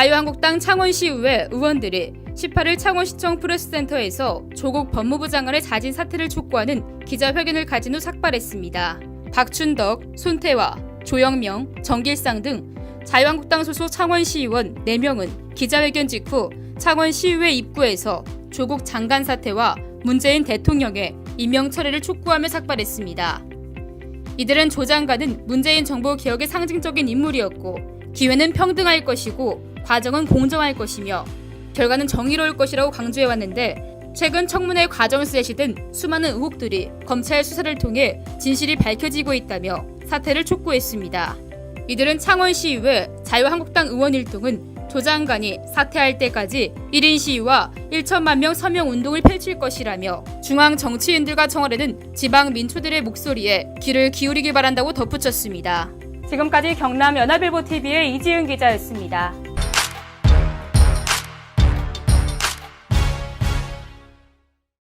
자유한국당 창원시 의회 의원들이 18일 창원시청 프레스센터에서 조국 법무부 장관의 자진 사퇴를 촉구하는 기자회견을 가진 후 삭발했습니다. 박춘덕, 손태화, 조영명, 정길상 등 자유한국당 소속 창원시의원 4명은 기자회견 직후 창원시의회 입구에서 조국 장관 사퇴와 문재인 대통령의 임명 철회를 촉구하며 삭발했습니다. 이들은 조 장관은 문재인 정부 개혁의 상징적인 인물이었고 기회는 평등할 것이고 과정은 공정할 것이며 결과는 정의로울 것이라고 강조해왔는데 최근 청문회 과정에서 제시된 수많은 의혹들이 검찰 수사를 통해 진실이 밝혀지고 있다며 사퇴를 촉구했습니다. 이들은 창원시 의회 자유한국당 의원 일동은 조 장관이 사퇴할 때까지 1인 시위와 1천만 명 서명 운동을 펼칠 것이라며 중앙 정치인들과 청와대는 지방 민초들의 목소리에 귀를 기울이길 바란다고 덧붙였습니다. 지금까지 경남 연합일보 TV의 이지은 기자였습니다.